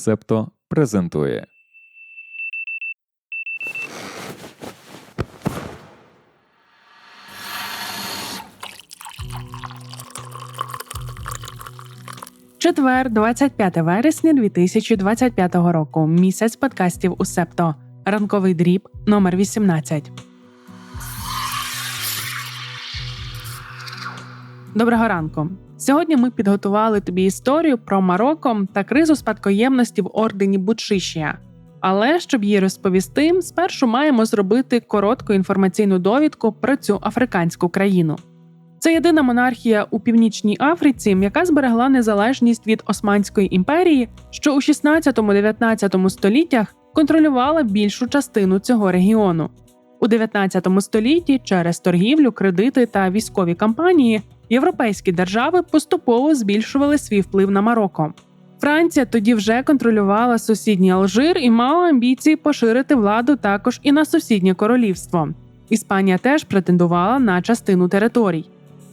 Септо презентує. Четвер, 25 вересня 2025 року. Місяць подкастів у Септо. Ранковий дріб номер 18. Доброго ранку. Сьогодні ми підготували тобі історію про Марокко та кризу спадкоємності в ордені Бучишія. Але щоб її розповісти, спершу маємо зробити коротку інформаційну довідку про цю африканську країну. Це єдина монархія у північній Африці, яка зберегла незалежність від Османської імперії, що у 16-19 століттях контролювала більшу частину цього регіону. У 19 столітті через торгівлю, кредити та військові кампанії європейські держави поступово збільшували свій вплив на Марокко. Франція тоді вже контролювала сусідній Алжир і мала амбіції поширити владу також і на сусіднє королівство. Іспанія теж претендувала на частину територій.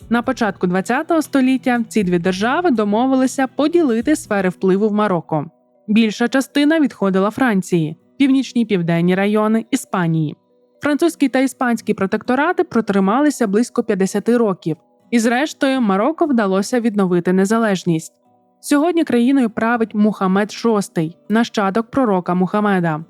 На початку ХХ століття ці дві держави домовилися поділити сфери впливу в Марокко. Більша частина відходила Франції, північні південні райони Іспанії. Французький та іспанські протекторати протрималися близько 50 років, і, зрештою, Марокко вдалося відновити незалежність. Сьогодні країною править Мухаммед VI, нащадок пророка Мухаммеда.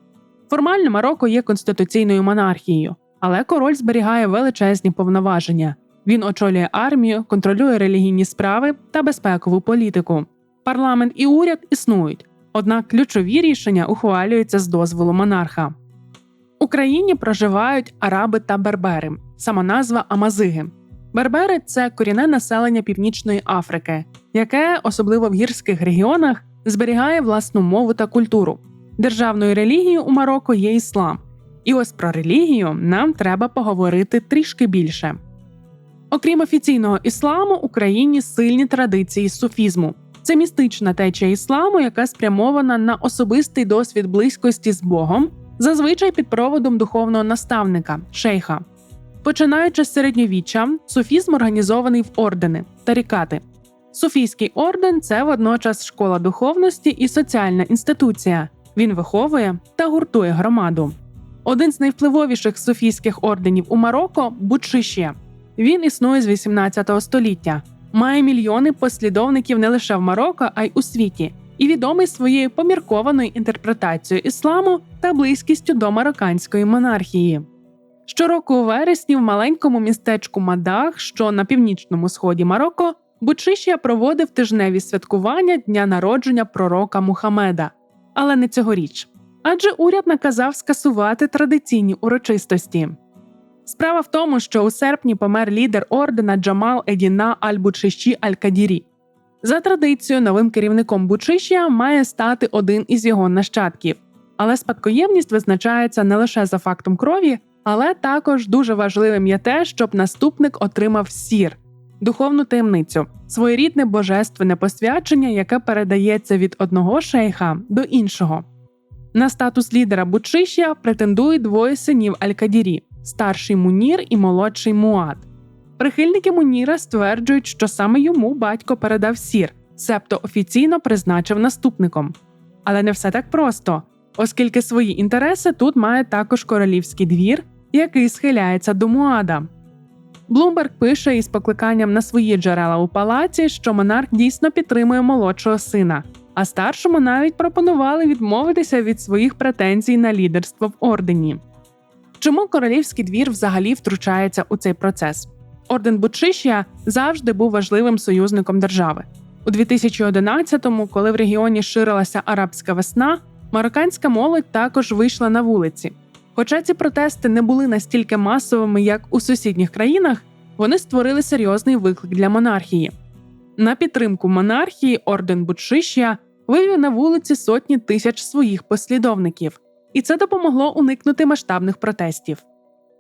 Формально Марокко є конституційною монархією, але король зберігає величезні повноваження. Він очолює армію, контролює релігійні справи та безпекову політику. Парламент і уряд існують, однак ключові рішення ухвалюються з дозволу монарха. У країні проживають араби та бербери, сама назва Амазиги. Бербери це корінне населення Північної Африки, яке, особливо в гірських регіонах, зберігає власну мову та культуру. Державною релігією у Марокко є іслам. І ось про релігію нам треба поговорити трішки більше. Окрім офіційного ісламу, в Україні сильні традиції суфізму. Це містична течія ісламу, яка спрямована на особистий досвід близькості з Богом, зазвичай під проводом духовного наставника шейха. Починаючи з середньовіччя, суфізм організований в ордени тарікати. Суфійський орден це водночас школа духовності і соціальна інституція. Він виховує та гуртує громаду. Один з найвпливовіших суфійських орденів у Марокко Бучище. Він існує з 18 століття, має мільйони послідовників не лише в Марокко, а й у світі, і відомий своєю поміркованою інтерпретацією ісламу та близькістю до марокканської монархії. Щороку у вересні в маленькому містечку Мадах, що на північному сході Марокко, Бучишія проводив тижневі святкування дня народження пророка Мухамеда, але не цьогоріч. Адже уряд наказав скасувати традиційні урочистості. Справа в тому, що у серпні помер лідер ордена Джамал Едіна Аль-Бучиші Аль-Кадірі. За традицією, новим керівником Бучишія має стати один із його нащадків, але спадкоємність визначається не лише за фактом крові, але також дуже важливим є те, щоб наступник отримав сір, духовну таємницю, своєрідне божественне посвячення, яке передається від одного шейха до іншого. На статус лідера Бучишія претендують двоє синів Аль-Кадірі старший Мунір і молодший Муад. Прихильники Муніра стверджують, що саме йому батько передав сір, себто офіційно призначив наступником. Але не все так просто, оскільки свої інтереси тут має також королівський двір, який схиляється до Муада. Блумберг пише із покликанням на свої джерела у палаці, що монарх дійсно підтримує молодшого сина, а старшому навіть пропонували відмовитися від своїх претензій на лідерство в ордені. Чому королівський двір взагалі втручається у цей процес? Орден Бучишія завжди був важливим союзником держави. У 2011-му, коли в регіоні ширилася арабська весна, марокканська молодь також вийшла на вулиці. Хоча ці протести не були настільки масовими, як у сусідніх країнах, вони створили серйозний виклик для монархії. На підтримку монархії орден Бучишія вивів на вулиці сотні тисяч своїх послідовників і це допомогло уникнути масштабних протестів.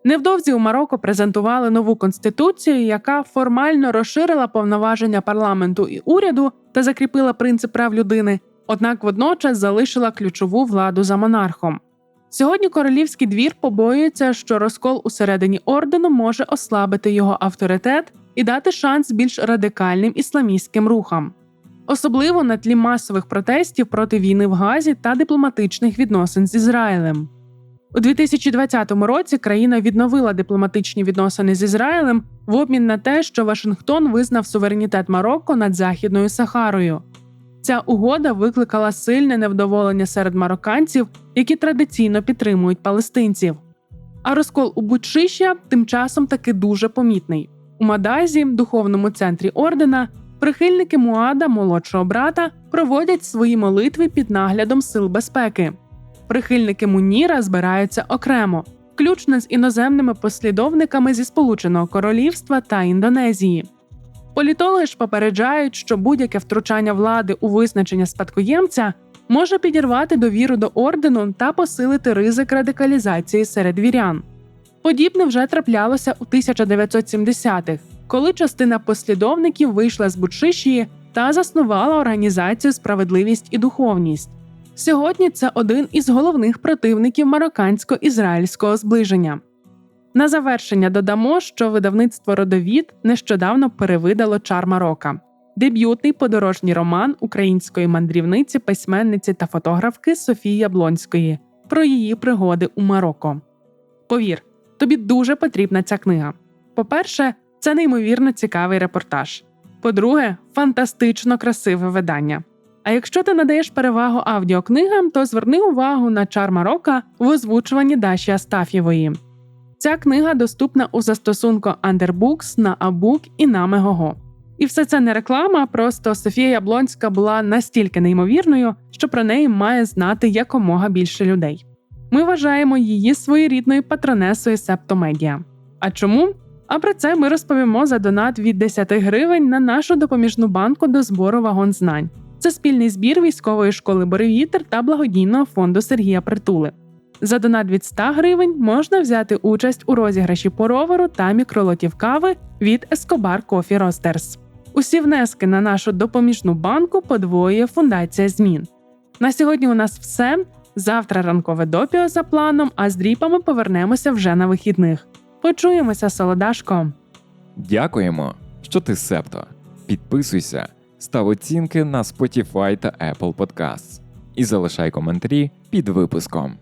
Невдовзі у Марокко презентували нову конституцію, яка формально розширила повноваження парламенту і уряду та закріпила принцип прав людини, однак водночас залишила ключову владу за монархом. Сьогодні королівський двір побоюється, що розкол усередині ордену може ослабити його авторитет і дати шанс більш радикальним ісламістським рухам. особливо на тлі масових протестів проти війни в Газі та дипломатичних відносин з Ізраїлем. У 2020 році країна відновила дипломатичні відносини з Ізраїлем в обмін на те, що Вашингтон визнав суверенітет Марокко над Західною Сахарою. Ця угода викликала сильне невдоволення серед марокканців, які традиційно підтримують палестинців. А розкол у Бучища тим часом таки дуже помітний. У Мадазі, духовному центрі ордена, прихильники Муада, молодшого брата, проводять свої молитви під наглядом сил безпеки. Прихильники Муніра збираються окремо, включно з іноземними послідовниками зі Сполученого Королівства та Індонезії. Політологи ж попереджають, що будь-яке втручання влади у визначення спадкоємця може підірвати довіру до ордену та посилити ризик радикалізації серед вірян. Подібне вже траплялося у 1970-х, коли частина послідовників вийшла з Бучишії та заснувала організацію Справедливість і духовність. Сьогодні це один із головних противників мароккансько-ізраїльського зближення. На завершення додамо, що видавництво Родовід нещодавно перевидало Чар Марока, дебютний подорожній роман української мандрівниці, письменниці та фотографки Софії Яблонської про її пригоди у Марокко. Повір, тобі дуже потрібна ця книга. По-перше, це неймовірно цікавий репортаж. По-друге, фантастично красиве видання. А якщо ти надаєш перевагу аудіокнигам, то зверни увагу на чар Марока в озвучуванні Даші Астафєвої. Ця книга доступна у застосунку Underbooks на Абук і на Мегого. І все це не реклама, просто Софія Яблонська була настільки неймовірною, що про неї має знати якомога більше людей. Ми вважаємо її своєрідною патронесою Септомедіа. А чому? А про це ми розповімо за донат від 10 гривень на нашу допоміжну банку до збору вагон знань. Це спільний збір військової школи Боревітер та благодійного фонду Сергія Притули. За донат від 100 гривень можна взяти участь у розіграші по-роверу та мікролотів кави від Escobar Coffee Roasters. Усі внески на нашу допоміжну банку подвоює фундація змін. На сьогодні у нас все. Завтра ранкове допіо за планом, а з дріпами повернемося вже на вихідних. Почуємося, солодашко! Дякуємо, що ти септо. Підписуйся, став оцінки на Spotify та Apple Podcasts і залишай коментарі під випуском.